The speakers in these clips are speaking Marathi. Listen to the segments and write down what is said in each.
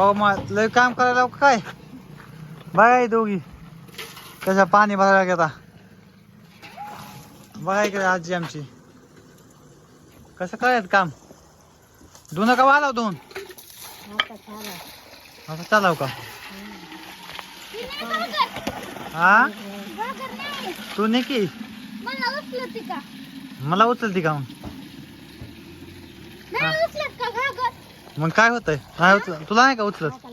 अहो मग लय काम करायला का काय? बघा ही दोघी. कशा पाणी भरायला घेता बघा इकडे आजी आमची. कसं करायचं काम? धुणं का वालाव धुवून आता चालाव का? हा? तू नाही की मला उचलत का? मला उचलती का मग नाही उचलत का घागर मग काय होतंय? नाही उचल तुला नाही का उचलत?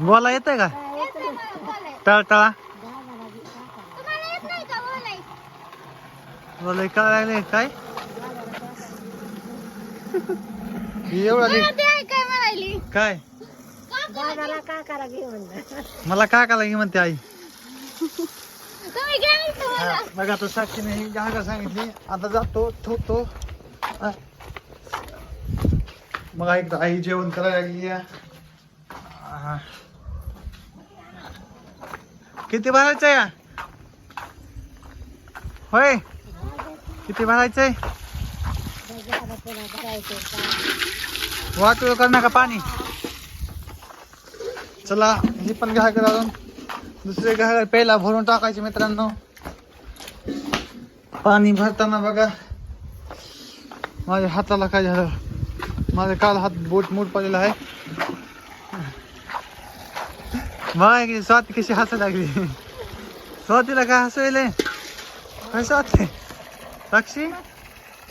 बोला येतंय का? येतंय तळतळा. बोलाय काय लागले काय? एवढा काय? दादाला का करा मला काय करायला म्हणते आई. बघा तो साक्षीने ही जागा सांगितली. आता जातो ठेवतो. मग एकदा आई जेवण करायला लागली किती भरायचं या? होय. किती भरायचंय? वाटू कर नका पाणी. चला हे पण घ्या अजून. दुसरे घागर पहिला भरून टाकायचे मित्रांनो. पाणी भरताना बघा. माझ्या हाताला काय झालं? माझा काल हात बोट मोठ पडलेला आहे. माय स्वाती कशी हसा लागली. स्वातीला काय हसवले काय स्वाती. साक्षी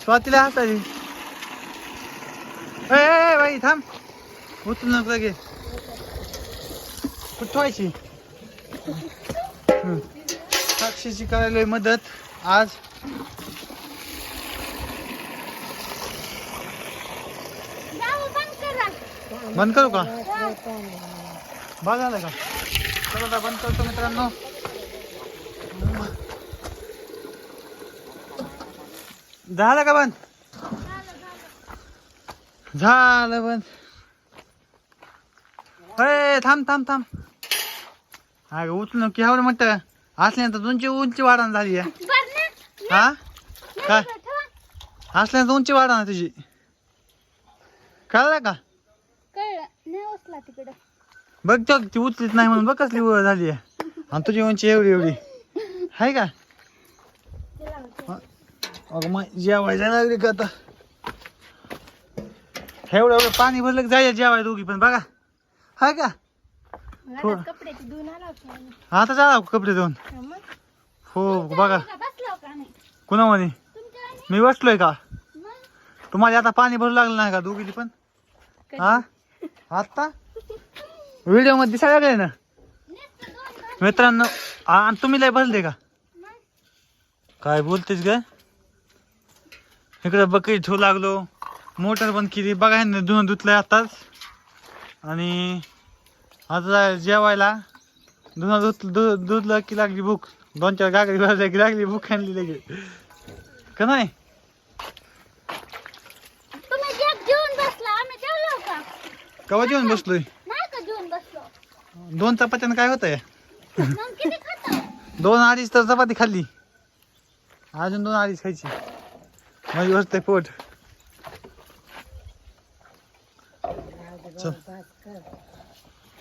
स्वातीला हसायली ए, ए बाई थांब. उचलू नको लगे. कुठवायची साक्षीची करायला मदत. आज जाऊ बंद करा बंद करू का? बंद झालं का? चला आता बंद करतो मित्रांनो. झालं का बंद? झालं बंद. अरे थांब थांब थांब. अगं उचलून नको एवढं म्हणतं असल्यानंतर तुमची उंची वाढण झाली आहे. हा? काय? ठेवा असल्यानंतर उंची वाढ ना तुझी. कळलं का? नाही उचला तिकडं. बघ तो ती उचलीत नाही म्हणून बघ कसली वर झाली आहे. आणि तुझी उंची एवढी एवढी. आहे का. अगं मग जेवायला लागली का आता? एवढं एवढं पाणी भरलं की जायचं जेवाय दोघी पण बघा. हाय का? थोडं. घरात कपड्याची धुवून आला होता आम्ही. आता जा कपडे धुवून? हा मग. हो बघा. का बसला का नाही कुणामध्ये तुमच्या मी बसलोय का? मग. तुम्हाला आता पाणी भरू लागलं नाही का दोघीली पण? हा? आता? व्हिडिओमध्ये दिसायला लागले ना? मित्रांनो आणि तुम्ही लय बसले का? काय बोलतेस ग? इकडे बकरी ठेवू लागलो. मोटर बंद केली. बघा ह्यांनी धुवून धुतलंय आताच. आणि आता जेवायला. धुणं धुत दूध दुधलं की लागली भूक. दोन चार गागरी भरल्या की लागली भूक आणली लगे का नाही तुम्ही जेव जेवून बसला आम्ही जेवलो का कवा जेवण बसलोय? नाही का जेवून बसलो? दोन चपात्यानं काय होतंय? मग किती खाता दोन अडीच तर चपाती खाल्ली. अजून दोन अडीच खायची. म्हणजे बसतंय पोट. चल.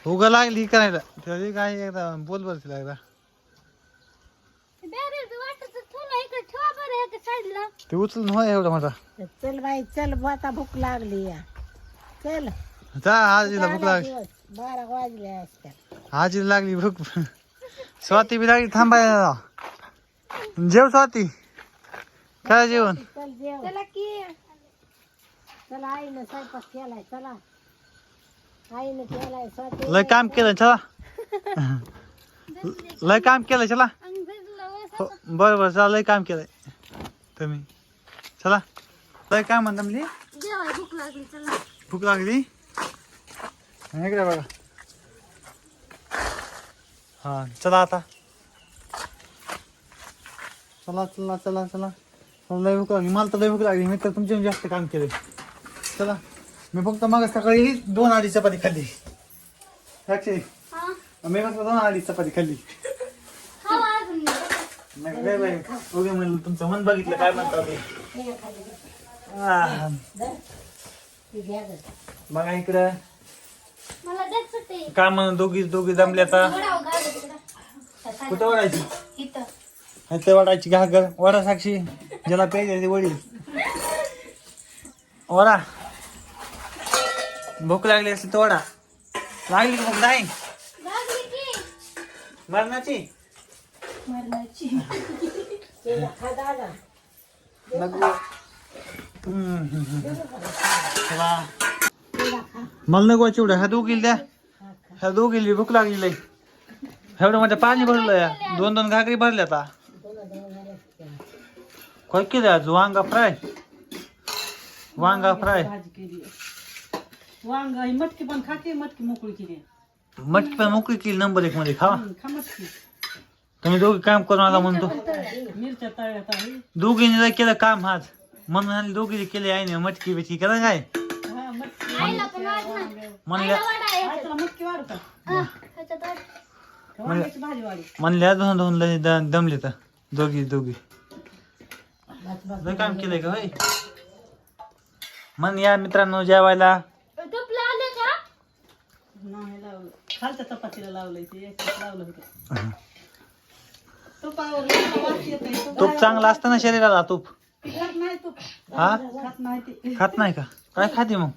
उगा लागली करायला. तरी काय एकदा बोल बरं तिला एकदा. बॅरेज वाटत तुला इकडे ठेवा बरं एका साईडला. ते उचलून होय एवढा माझा चल बाई चल आता भूक लागली या. चल. जा आजीला भूक लागली बारा वाजले आजीला लागली भूक. स्वाती बी लागली थांबायला जेव स्वाती. काय जेवण. चल जेव. चला की. चला आईनं स्वयंपाक केलाय चला. आईनं केलाय स्वयंपाक लय काम केलं चला. लय काम केलं चला. हो बरं बरं चला लय काम केलंय. तुम्ही. चला. लय काय म्हणता म्हणजे? भूक लागली चला. भूक लागली? इकडे बघा? हा चला आता. चला चला चला चला. चला, लय भूक लागली मला तर लय भूक लागली. मी तर तुमच्या जास्त काम केले. चला. मी फक्त मग सकाळी दोन अडीच चपाती खाल्ली. साक्षी हा? मी फक्त दोन अडीच चपाती खाल्ली. हा नाही. काय बाई उगे म्हणलं तुमचं मन बघितलं काय म्हणता ते आह, ती इकडं लागते काय म्हणून दोघी दोघी जमल्या आता? वडाव तिकडं. कुठं वाढायची इथं. ते वाढायची घागर वडा साक्षी. ज्याला प्यायचे ते वडील वडा भूक लागली असेल तर वडा लागली का भूक नाही की. मरणाची? मरणाची. नको हम्म, हम्म, हम्म. चला. केला खा मला नको चिवड्या ह्या दोघी द्या. ह्या दोघी भूक लागली लई. एवढं माझ्या पाणी भरलं या. दोन दोन घागरी भरल्या आता. काय केलं आज? वांगा फ्राय. वांगा फ्राय. वांग ही मटकी पण खाते मटकी मोकळी केली. मटकी पण मोकळी केली नंबर एक मध्ये. खावा. खा मटकी. तुम्ही दोघी काम करून आला म्हणतो मिरच्या तळ्यात आहे. दोघींनी केलं काम आज. म्हणून आणि दोघी केले आहे मटकी बिटकी. केलं काय? म्हणल्या हा, दोन दोन लय द- दमले तर. दोघी दोघी. लय काम केलंय का होय? मन या मित्रांनो जेवायला. तुपलं आले का? नाही लावलं. खालच्या चपातीला लावलंय ते एक लावलं होतं. तुपावर लावलं वास येतंय. तूप तूप चांगला असतं ना शरीराला तूप. खात नाही तूप. हा? खात नाही ते. खात नाही का? काय खाते मग.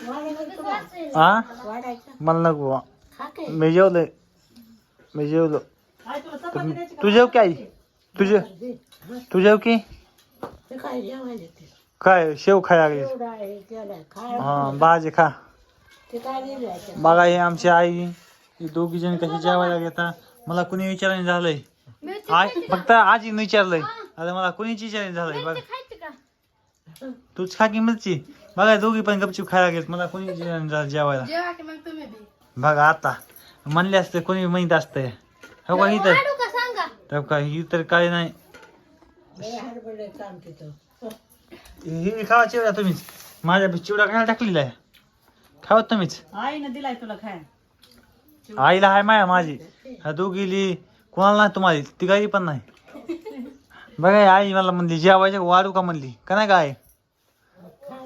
हा मला नको काय? मी जेवलोय. मी जेवलो? तू जेव की आई. तुझे तू जेव की. काय काय? शेव खाय लागली. एवढं आहे केलं खा हा भाजी खा. काय बघा हे आमची आई. ही दोघी जण कशी जेवायला घेता मला कुणी विचारायला झालंय. का? फक्त आजीने विचारलंय. आता मला कुणीच विचारायला झालंय. बघ. तूच खा की मिरची? बघा दोघी पण गपचूप खायला घेत मला कुणी जेवायला? जेवा की मग तुम्ही बी. बघा आता. म्हणले असते कोणी माहीत असतंय हो का ही तर वाढू का सांगा. हो का ही तर काय नाही. हे ही खावा चिवडा तुम्हीच. माझ्या चिवडा खायला टाकलेला आहे. खावा तुम्हीच. आईनं दिलाय तुला खाय आईला हाय माया माझी. ह्या दोघीली कोणाला नाही तुम्हाला तिघाही पण नाही. बघा ही आई मला म्हणली जेवायच्या वाढू का म्हणली. का नाही काय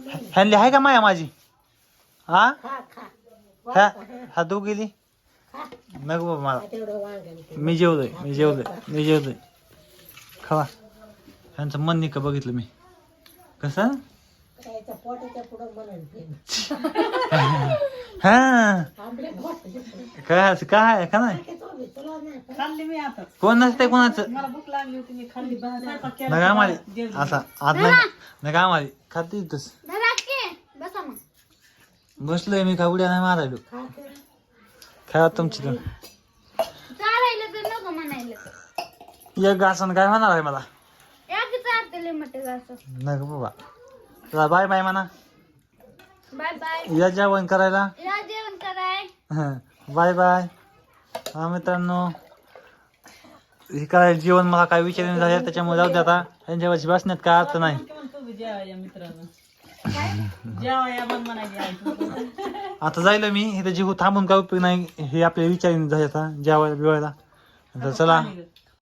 ह्यांनी आहे का माया माझी? हा? ह्या ह्या दोघीली खा. नको बाबा मला. ते. मी जेवलोय मी जेवलोय मी जेवलोय. खावा ह्यांचं मन नाही का बघितलं मी? कसं? ते. हा. काय असं काय आहे? का नाही? तो कोण नसते कोणाचं. नका जेवली. असा आत नाही नका आम्हाला. खाते मग बसलोय मी का उड्या नाही मारायलो खा तर. खेळा तुमची तर चारायला तर नको म्हणायला एक घासन काय होणार आहे मला चारते असं नको बाबा चला बाय बाय म्हणा बाय बाय या जेवण करायला या जेवण कराय बाय बाय हा मित्रांनो हे काय जेवण मला काय विचारून झाले त्याच्यामुळे जाऊ दे आता यांच्यावरची बसण्यात काय अर्थ नाही मित्रांनो म्हणायची आई आता जायला मी इथं जीव थांबून काय उपयोग नाही हे आपल्या विचारून जायचा आता जेवायला बिवायला. तर चला. पाणी